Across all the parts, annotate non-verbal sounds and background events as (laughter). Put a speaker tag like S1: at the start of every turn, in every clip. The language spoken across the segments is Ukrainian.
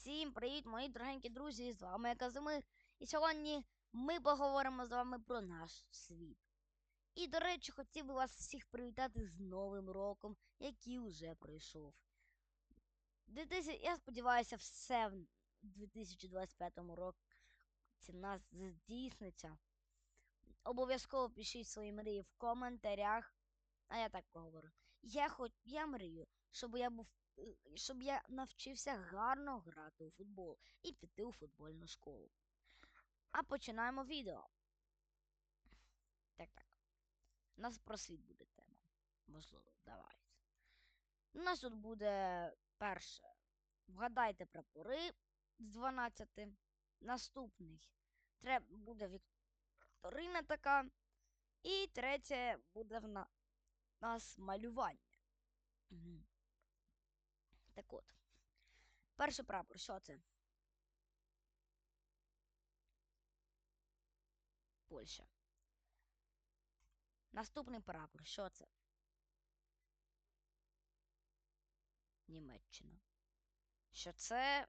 S1: Всім привіт, мої дорогенькі друзі! З вами Казимир. І сьогодні ми поговоримо з вами про наш світ. І, до речі, хотів би вас всіх привітати з Новим роком, який уже пройшов. 2000... Я сподіваюся, все в 2025 році нас здійсниться. Обов'язково пишіть свої мрії в коментарях. А я так поговорю. Я хоч я мрію, щоб я був щоб я навчився гарно грати у футбол і піти у футбольну школу. А починаємо відео. Так, так. У нас про світ буде тема. Можливо, давайте. У нас тут буде перше. Вгадайте прапори з 12. Наступний. Треба буде вікторина така. І третє буде в на- нас малювання. Так от. Перший прапор, що це? Польща. Наступний прапор, що це? Німеччина. Що це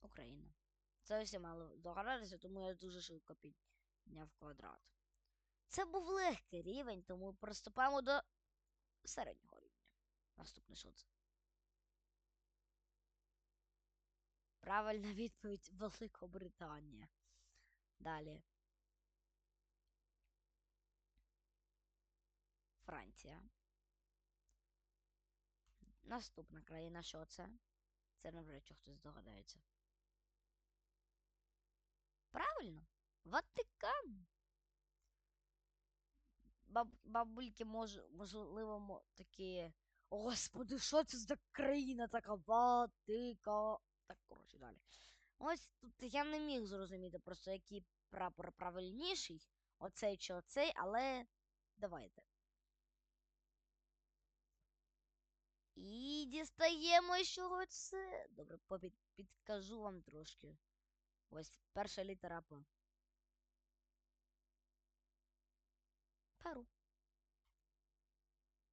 S1: Україна. Це всі мали догадатися, тому я дуже швидко підняв квадрат. Це був легкий рівень, тому приступаємо до середнього рівня. Наступне що це? Правильна відповідь Великобританія. Далі. Франція. Наступна країна, що це? Це навряд чи хтось здогадається. Правильно? Ватикан. Баб, бабульки мож, можливо такі. Господи, що це за країна така Ватика. Так, коротше, далі. Ось тут я не міг зрозуміти просто, який прапор правильніший. Оцей чи оцей, але давайте. І дістаємо, що це. Добре, попід, підкажу вам трошки. Ось перша літера П. Перу.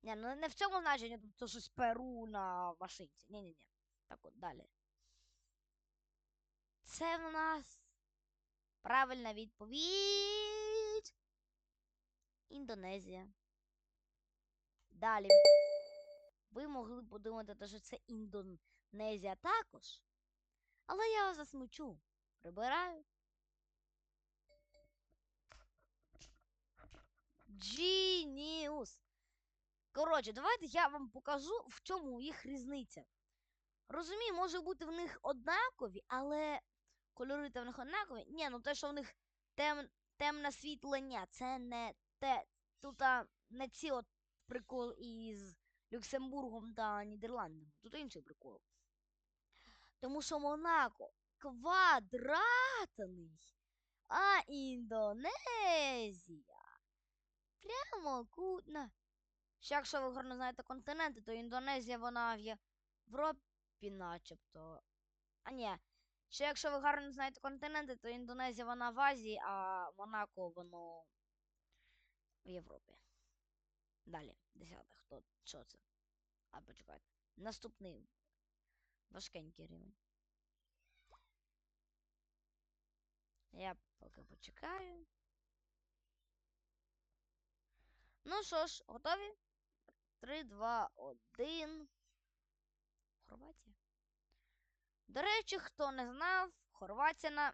S1: Ні, ну не в цьому значенні, тут щось Перу на машинці. Ні-ні-ні. Так от, далі. Це в нас правильна відповідь. Індонезія. Далі. Ви могли подумати, що це Індонезія також. Але я вас засмучу. Прибираю. Genius. Коротше, давайте я вам покажу, в чому їх різниця. Розумію, може бути в них однакові, але кольори та в них однакові. Ні, ну те, що в них тем, темне світлення, це не те. Тут а, не ці от прикол із Люксембургом та Нідерландами. Тут інший прикол. Тому що Монако квадратний, а Індонезія прямокутна. Ще якщо ви гарно знаєте континенти, то Індонезія вона в Європі начебто. А ні. Ще якщо ви гарно знаєте континенти, то Індонезія вона в Азії, а Монако воно в Європі. Далі, десяте. Хто? Що це? А почекайте. Наступний важкенький рівень. Я поки почекаю. Ну що ж, готові? 3, 2, 1. Хорватія. До речі, хто не знав, Хорватія на...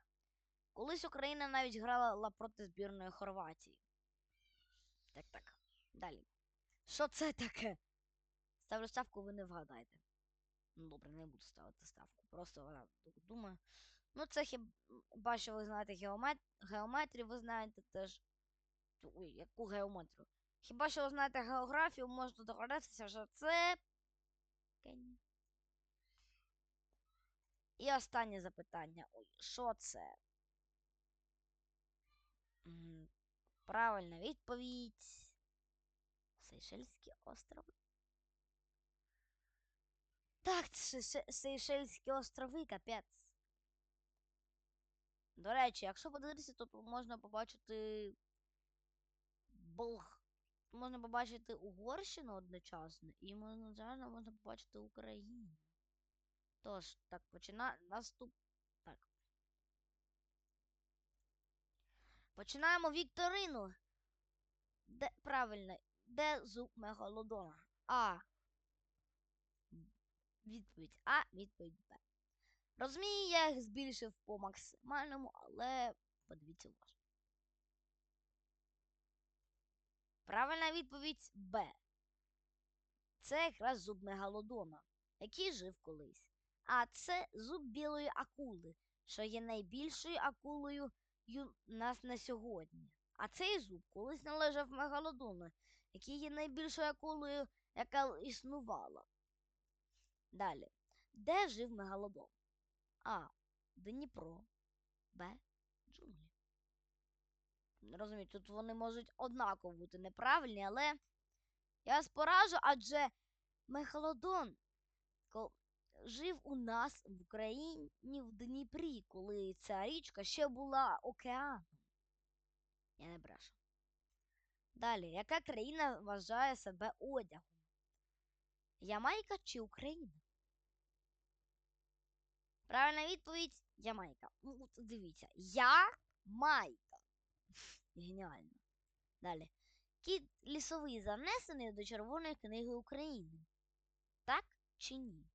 S1: Колись Україна навіть грала проти збірної Хорватії. Так, так. Далі. Що це таке? Ставлю ставку, ви не вгадаєте. Ну добре, не буду ставити ставку. Просто вона думаю. Ну, це хіба що ви знаєте геомет... геометрію, ви знаєте теж. Ой, яку геометрію? Хіба що ви знаєте географію, можете догадатися, що це. І останнє запитання. Ой, що це? Правильна відповідь. Сейшельські острови. Так, це Сейшельські острови, капець. До речі, якщо подивитися, то можна побачити Болг. Можна побачити Угорщину одночасно, і можна, можна побачити Україну. Тож, так, почина... наступ. Так. Починаємо вікторину. Де правильно, де зуб мегалодона? А. Відповідь А, відповідь Б. Розумію, я їх збільшив по максимальному, але подивіться уважно. Правильна відповідь Б. Це якраз зуб мегалодона, який жив колись. А це зуб білої акули, що є найбільшою акулою нас на сьогодні. А цей зуб колись належав мегалодону, який є найбільшою акулою, яка існувала. Далі. Де жив мегалодон? А. Дніпро. Б. Джунглі. Розумію, тут вони можуть однаково бути неправильні, але я вас поражу, адже мегалодон жив у нас в Україні в Дніпрі, коли ця річка ще була океаном. Я не брешу. Далі, яка країна вважає себе одягом? Ямайка чи Україна? Правильна відповідь Ямайка. Ну, дивіться. Я-майка. (laughs) Геніально. Далі. Кіт лісовий занесений до Червоної книги України. Так чи ні?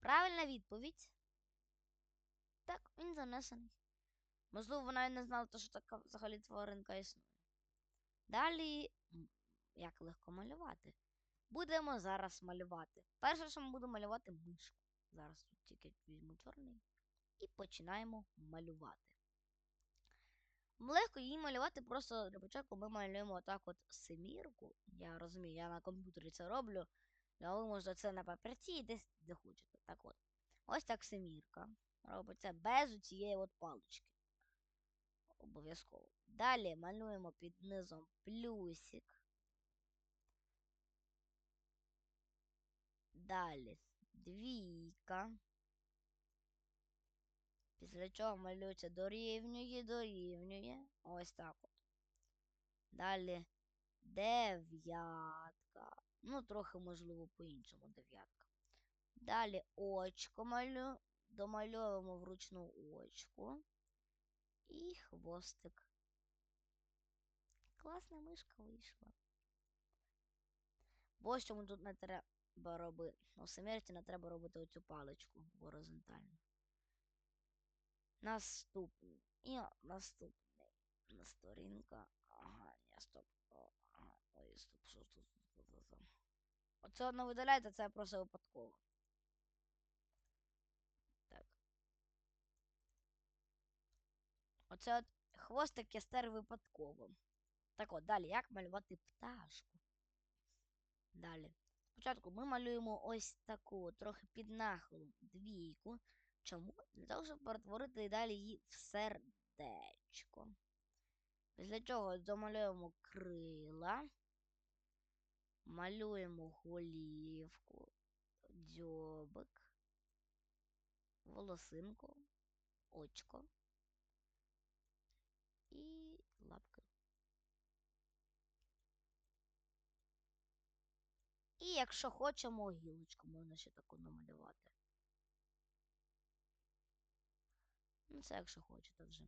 S1: Правильна відповідь. Так, він занесений. Можливо, вона і не знала, що така взагалі тваринка існує. Далі, як легко малювати. Будемо зараз малювати. Перше, що ми будемо малювати мишку. Зараз тут тільки візьму чорний. І починаємо малювати. Легко її малювати, просто для початку ми малюємо отак от семірку. Я розумію, я на комп'ютері це роблю. Але ви можете це на папірці і десь де. Так от. Ось так семірка. Робиться без цієї от палички. Обов'язково. Далі малюємо під низом плюсик. Далі двійка. Після чого малюється дорівнює, дорівнює. Ось так от. Далі дев'ятка. Ну, трохи, можливо, по-іншому дев'ятка. Далі очко малю. Домальовуємо вручну очко. І хвостик. Класна мишка вийшла. Ось чому тут не треба робити. У семерці не треба робити оцю паличку горизонтально. Наступний. І наступний. На сторінка. Ага, ні, стоп. Ой, стоп, що тут? Оце одно видаляйте, це просто випадково. Так. Оце от хвостик я випадково. Так от, далі, як малювати пташку? Далі. Спочатку ми малюємо ось таку, трохи під нахилом двійку. Чому? Для того, щоб перетворити далі її в сердечко. Після чого домалюємо крила, малюємо голівку, дзьобик, волосинку, очко і лапки. І якщо хочемо, гілочку можна ще таку намалювати. Ну, це якщо хочете вже.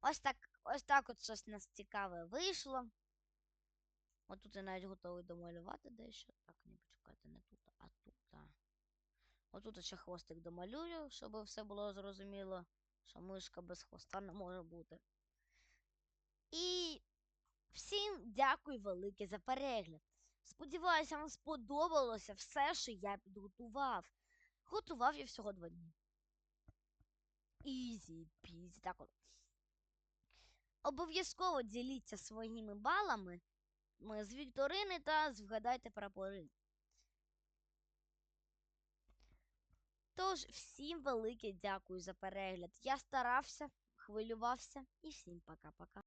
S1: Ось так, ось так от щось нас цікаве вийшло. От тут я навіть готовий домалювати дещо. Так, не почекайте, не тут, а тут. Отут ще хвостик домалюю, щоб все було зрозуміло, що мишка без хвоста не може бути. І всім дякую велике за перегляд. Сподіваюся, вам сподобалося все, що я підготував. Готував я всього два дні. Ізі, пізі, так от. Обов'язково діліться своїми балами з вікторини та згадайте прапори. Тож, всім велике дякую за перегляд. Я старався, хвилювався і всім пока-пока.